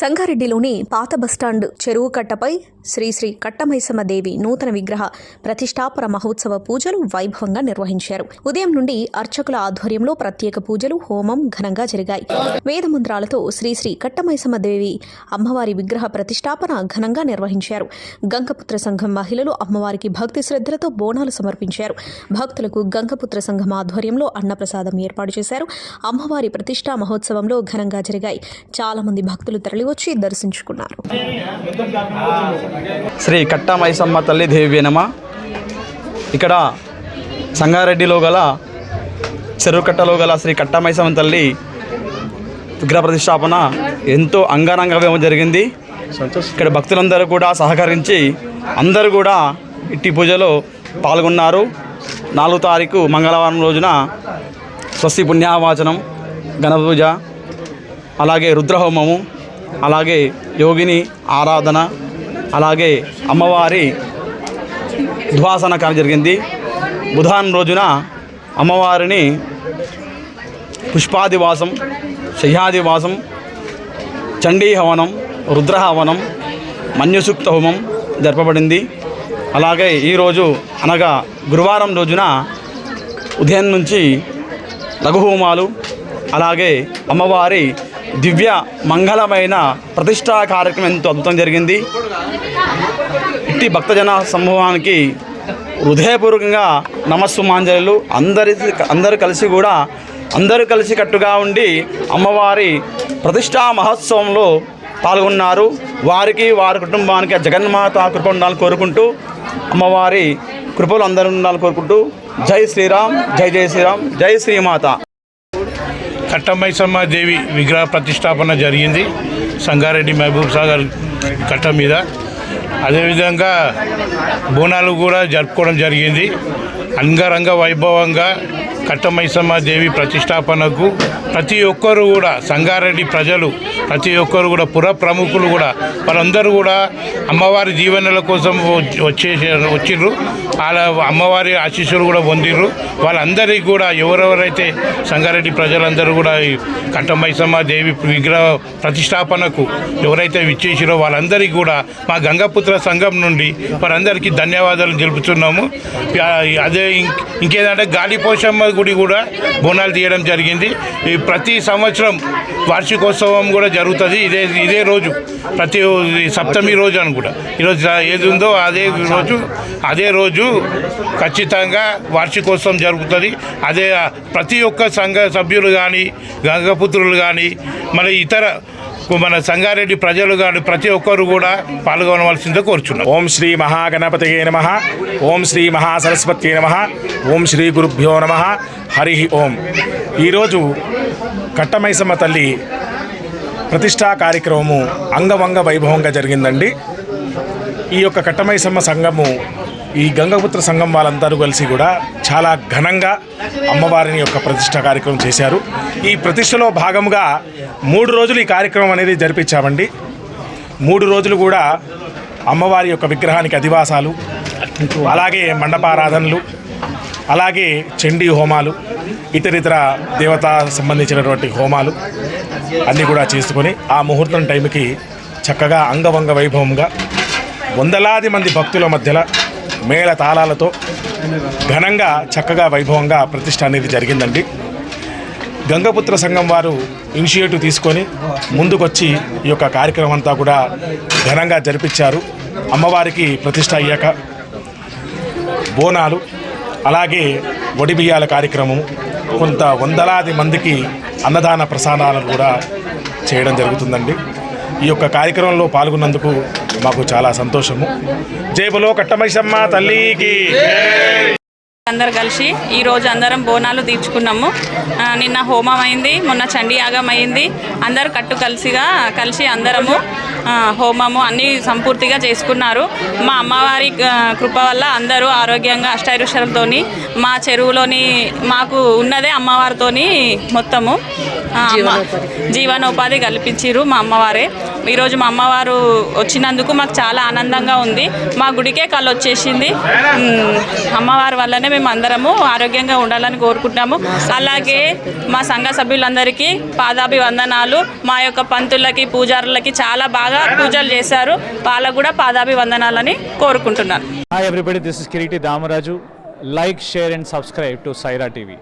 సంగారెడ్డిలోని పాత బస్టాండ్ చెరువు కట్టపై శ్రీ శ్రీ కట్టమైసమ్మ దేవి నూతన విగ్రహ ప్రతిష్టాపన మహోత్సవ పూజలు వైభవంగా నిర్వహించారు. ఉదయం నుండి అర్చకుల ఆధ్వర్యంలో ప్రత్యేక పూజలు హోమం ఘనంగా జరిగాయి. వేదమంత్రాలతో శ్రీ శ్రీ కట్టమైసమ్మ దేవి అమ్మవారి విగ్రహ ప్రతిష్టాపన ఘనంగా నిర్వహించారు. గంగపుత్ర సంఘం మహిళలు అమ్మవారికి భక్తి శ్రద్ధలతో బోనాలు సమర్పించారు. భక్తులకు గంగపుత్ర సంఘం ఆధ్వర్యంలో అన్నప్రసాదం ఏర్పాటు చేశారు. అమ్మవారి ప్రతిష్టా మహోత్సవంలో ఘనంగా జరిగాయి. చాలా మంది భక్తులు వచ్చి దర్శించుకున్నారు. శ్రీ కట్టా మైసమ్మ తల్లి దేవి నమ. ఇక్కడ సంగారెడ్డిలో గల చెరువుకట్టలో గల శ్రీ కట్టా మైసమ్మ తల్లి విగ్రహ ప్రతిష్టాపన ఎంతో అంగరంగ జరిగింది. ఇక్కడ భక్తులందరూ కూడా సహకరించి అందరూ కూడా ఇట్టి పూజలో పాల్గొన్నారు. నాలుగు తారీఖు మంగళవారం రోజున స్వస్తి పుణ్యావాచనం గణపూజ అలాగే రుద్రహోమము అలాగే యోగిని ఆరాధన అలాగే అమ్మవారి ఉద్వాసన కార్యం జరిగింది. బుధవారం రోజున అమ్మవారిని పుష్పాదివాసం శయ్యాదివాసం చండీ హవనం రుద్రహవనం మన్యుసూక్త హోమం జరపబడింది. అలాగే ఈరోజు అనగా గురువారం రోజున ఉదయం నుంచి లఘుహోమాలు అలాగే అమ్మవారి దివ్య మంగళమైన ప్రతిష్టా కార్యక్రమం ఎంతో అద్భుతం జరిగింది. ఇట్టి భక్తజన సమూహానికి హృదయపూర్వకంగా నమస్సుమాంజలు. అందరి అందరూ కలిసి కూడా అందరూ కలిసి కట్టుగా ఉండి అమ్మవారి ప్రతిష్టా మహోత్సవంలో పాల్గొన్నారు. వారికి వారి కుటుంబానికి జగన్మాత కృప ఉండాలని కోరుకుంటూ అమ్మవారి కృపలు అందరూ ఉండాలని కోరుకుంటూ జై శ్రీరామ్ జై జై శ్రీరామ్ జై శ్రీమాత. కట్టమైసమ్మ దేవి విగ్రహ ప్రతిష్టాపన జరిగింది. సంగారెడ్డి మహబూబ్ సాగర్ కట్ట మీద. అదేవిధంగా బోనాలు కూడా జరుపుకోవడం జరిగింది. అంగరంగ వైభవంగా కట్టమైసమ్మ దేవి ప్రతిష్టాపనకు ప్రతి ఒక్కరు కూడా సంగారెడ్డి ప్రజలు ప్రతి ఒక్కరు కూడా పుర ప్రముఖులు కూడా వాళ్ళందరూ కూడా అమ్మవారి దీవెనల కోసం వచ్చే వచ్చిర్రు. వాళ్ళ అమ్మవారి ఆశీస్సులు కూడా పొందిర్రు. వాళ్ళందరికీ కూడా ఎవరెవరైతే సంగారెడ్డి ప్రజలందరూ కూడా ఈ కట్టమైసమ్మ దేవి విగ్రహ ప్రతిష్టాపనకు ఎవరైతే విచ్చేసిరో వాళ్ళందరికీ కూడా మా గంగపుత్ర సంఘం నుండి వారందరికీ ధన్యవాదాలు తెలుపుతున్నాము. అదే ఇంకేదంటే గాలిపోషమ్మ గుడి కూడా బోనాలు తీయడం జరిగింది. ఈ ప్రతి సంవత్సరం వార్షికోత్సవం కూడా జరుగుతుంది. ఇదే ఇదే రోజు ప్రతి సప్తమి రోజు అని కూడా. ఈరోజు ఏది ఉందో అదే రోజు అదే రోజు ఖచ్చితంగా వార్షికోత్సవం జరుగుతుంది. అదే ప్రతి ఒక్క సంఘ సభ్యులు కానీ గంగపుత్రులు కానీ మన ఇతర మన సంగారెడ్డి ప్రజలు కానీ ప్రతి ఒక్కరు కూడా పాల్గొనవలసిందే కోరుచున్నాం. ఓం శ్రీ మహాగణపతి నమ. ఓం శ్రీ మహాసరస్వతి నమ. ఓం శ్రీ గురుభ్యో నమ. హరి ఓం. ఈరోజు కట్టమైసమ్మ తల్లి ప్రతిష్టా కార్యక్రమము అంగవంగ వైభవంగా జరిగిందండి. ఈ యొక్క కట్టమైసమ్మ సంఘము ఈ గంగపుత్ర సంఘం వాళ్ళందరూ కలిసి కూడా చాలా ఘనంగా అమ్మవారిని యొక్క ప్రతిష్ట కార్యక్రమం చేశారు. ఈ ప్రతిష్టలో భాగముగా మూడు రోజులు ఈ కార్యక్రమం అనేది జరిపించామండి. మూడు రోజులు కూడా అమ్మవారి యొక్క విగ్రహానికి అధివాసాలు అలాగే మండపారాధనలు అలాగే చండీ హోమాలు ఇతరితర దేవత సంబంధించినటువంటి హోమాలు అన్నీ కూడా చేసుకొని ఆ ముహూర్తం టైంకి చక్కగా అంగవంగ వైభవంగా వందలాది మంది భక్తుల మధ్యలో మేళ తాళాలతో ఘనంగా చక్కగా వైభవంగా ప్రతిష్ట అనేది జరిగిందండి. గంగపుత్ర సంఘం వారు ఇనిషియేటివ్ తీసుకొని ముందుకొచ్చి ఈ యొక్క కార్యక్రమం అంతా కూడా ఘనంగా జరిపించారు. అమ్మవారికి ప్రతిష్ట అయ్యాక బోనాలు అలాగే వడిబియ్యాల కార్యక్రమం కొంత వందలాది మందికి అన్నదాన ప్రసాదాలను కూడా చేయడం జరుగుతుందండి. ఈ యొక్క కార్యక్రమంలో పాల్గొన్నందుకు మాకు చాలా సంతోషము. జేబులో కట్టమైసమ్మ తల్లికి. అందరు కలిసి ఈ రోజు అందరం బోనాలు తీర్చుకున్నాము. నిన్న హోమం అయింది మొన్న చండీ యాగం అయింది. అందరు కట్టు కలిసిగా కలిసి అందరము హోమము అన్నీ సంపూర్తిగా చేసుకున్నారు. మా అమ్మవారి కృప వల్ల అందరూ ఆరోగ్యంగా అష్టైరుషాలతోని మా చెరువులోని మాకు ఉన్నదే అమ్మవారితోని మొత్తము జీవనోపాధి. కల్పించిరు మా అమ్మవారే. ఈరోజు మా అమ్మవారు వచ్చినందుకు మాకు చాలా ఆనందంగా ఉంది. మా గుడికే కళ్ళు వచ్చేసింది. అమ్మవారి వల్లనే మేము అందరము ఆరోగ్యంగా ఉండాలని కోరుకుంటున్నాము. అలాగే మా సంఘ సభ్యులందరికీ పాదాభివందనాలు. మా యొక్క పంతులకి పూజారులకి చాలా బాగా పూజలు చేశారు. వాళ్ళకు కూడా పాదాభివందనాలని కోరుకుంటున్నాను. Hi everybody this is Kireeti Damaraju like share and subscribe to Saira TV